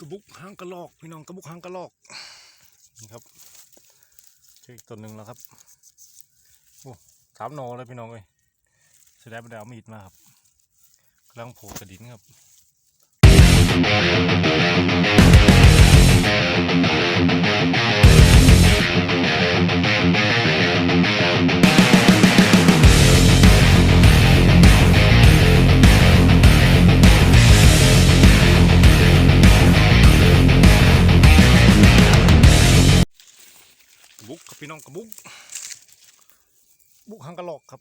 กระบุกหางกระลอกพี่น้องกระบุกหางกระลอกนี่ครับเจออีกตัวหนึ่งแล้วครับโอ้สามโนเลยพี่น้องเอ้ยแสดงว่าได้เอามีดมาครับกำลังโผล่กระดินครับ น้องกระบุก บุกหางกระหลอกครับ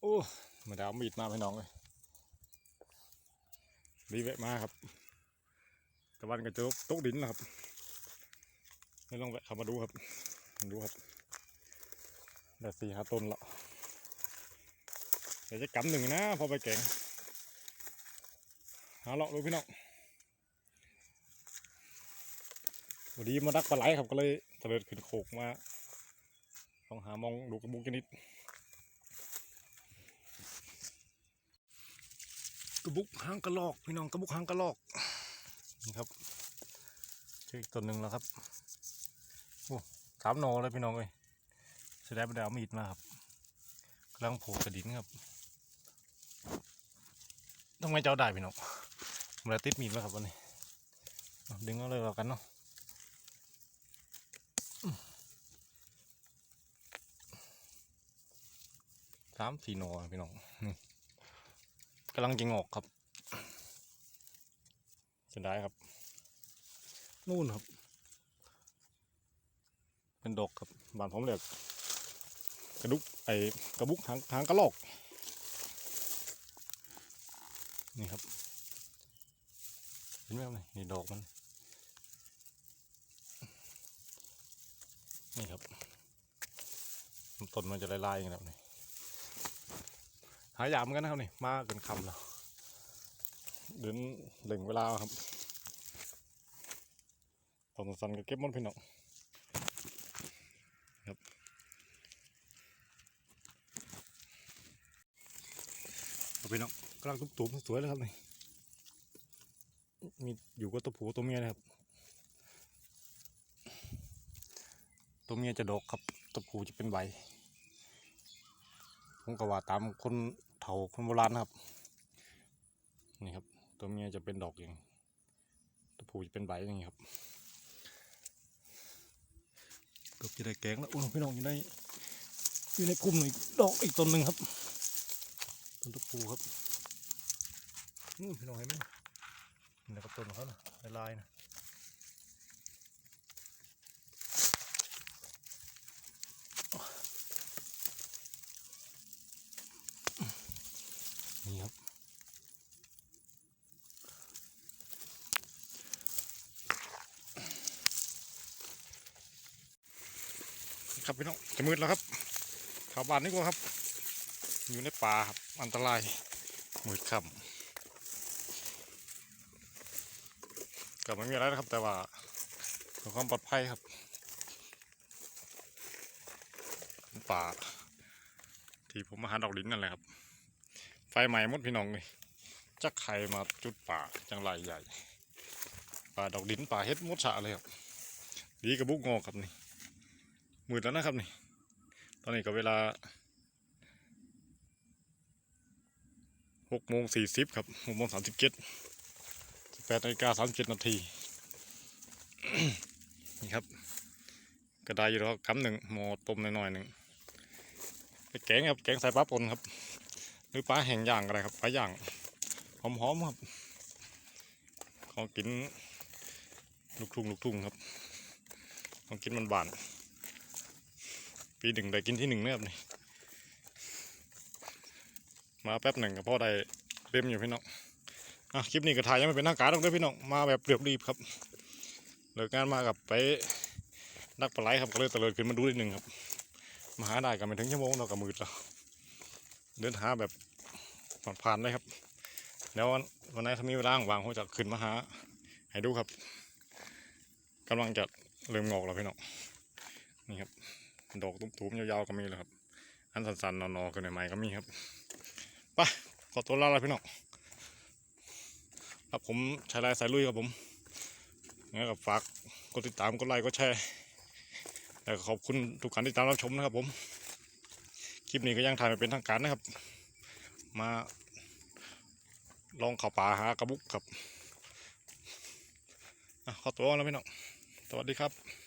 โอ้ม่ได้เอามีดมาพี่น้องเลยรีแวะมาครับ ตะวันก็จอตกดินแล้วครับไม่ลองแวะเข้ามาดูครับ ดูครับได้สี่ห้าต้นละเดี๋ยวจะกำหนึ่งนะพอไปแกงหาเลาะดูพี่น้องวันนี้มาดักปลาไหลครับก็เลย เตลิดขึ้นโขกมาลองหามองดูกระบุกนิดกระบุกหางกระลอกพี่น้องกระบุกหางกระลอกนี่ครับเจออีกตัวหนึ่งแล้วครับโอ้สามโนเลยพี่น้องเลยแสดงว่าด้เอามีดมาครับกำลังโผล่กระดินครับทำไมเจ้าได้พี่น้องมเลยติดมีดแล้วครับวันนี้ดึงเอาเลยแล้วกันเนาะ สามสี่โนพี่น้องนี่กำลังจะงอกครับจะได้ครับ นู่นครับ เป็นดอกครับบ้านผมเรียกกระดุกไอ้กระบุกหางหางกระลอกนี่ครับ เห็นไหมครับนี่นี่ดอกมัน นี่ครับต้นมันจะลายๆอย่างนี้ครับนี่ หายามกันนะครับนี่มาเกินคำแล้วเดินเหล่งเวลาครับตอนสันก็เก็บมันพี่น้องครับเอาพี่น้องกำลังตุ้มๆสวยเลยครับนี่มีอยู่กับตัวผู้ตัวเมียนะครับ ตัวเมียจะดกครับตัวผู้จะเป็นใบผมก็ว่าตามคน เฒ่าคนโบราณครับนี่ครับ ตัวเมียจะเป็นดอกอย่างตัวผู้จะเป็นใบอย่างนี้ครับเกือบจะได้แกงแล้วโอ้พี่น้องอยู่ในอยู่ในกลุ่มอีกดอกอีกต้นหนึ่งครับต้นตัวผู้ครับนู่พี่น้องเห็นไหมนี่นะครับต้นของเขานะลายนะ นี่ครับครับพี่น้องจะมืดแล้วครับชาวบ้านนี่ก็ครับ อยู่ในป่าครับอันตรายมืดค่ำก็ไม่มีอะไรนะครับ แต่ว่าเพื่อความปลอดภัยครับ ป่า ที่ผมมาหาดอกลิ้นนั่นแหละครับ ไฟใหม่มดพี่น้องเลยจักไข่มาจุดป่าจังไรใหญ่ป่าดอกดินป่าเฮ็ดมดสะเลยครับดีกระบุกงอกครับนี่มืดแล้วนะครับนี่ ตอนนี้ก็เวลาหกโมงสี่สิบครับหกโมงสามสิบเจ็ดสิบแปดนาฬิกาสามสิบเจ็ดนาทีนี่ครับ กระไดอยู่แล้วคำหนึ่งหมอต้มหน่อยหนึ่งไปแกงครับแกงใส่ปลาปนครับ หรือปลาแห้งย่างอะไรครับปลาย่างหอมๆครับของกินลูกทุ่งลูกทุ่งครับของกินมันบาน ปีหนึ่งได้กินที่หนึ่งนะครับนี่มาแป๊บหนึ่งก็พอได้เต็มอยู่พี่น้องอะคลิปนี้ก็ถ่ายยังไม่เป็นทางการหรอกเด้อพี่น้องมาแบบเรียบรีบครับเลิกงานมากับไปนักปลาไหลครับก็เลยตะเลิดขึ้นมาดูนิดหนึ่งครับมาหาได้กันไม่ถึงชั่วโมงเราก็มืดแล้ว เดินหาแบบผ่านๆเลยครับเดี๋ยววันนไหนถ้ามีเวลาว่างผมจะขึ้นมาหา ให้ดูครับกำลังจะเริ่มงอกแล้วพี่น้องนี่ครับ ดอกตุ้มๆยาวๆก็มีแล้วครับ อันสั้นๆนอนๆกันใหม่ๆก็มีครับไปขอตัวลาแล้วพี่น้องครับผมชายลายสายลุยครับผมงั้นก็ฝากกดติดตามกดไลค์กดแชร์แล้วขอบคุณทุกการที่ตามรับชมนะครับผม คลิปนี้ก็ยังถ่ายไม่เป็นทางการนะครับ มาลองเข่าป่าหากระบุกครับอะขอตัวแล้วพี่น้องสวัสดีครับ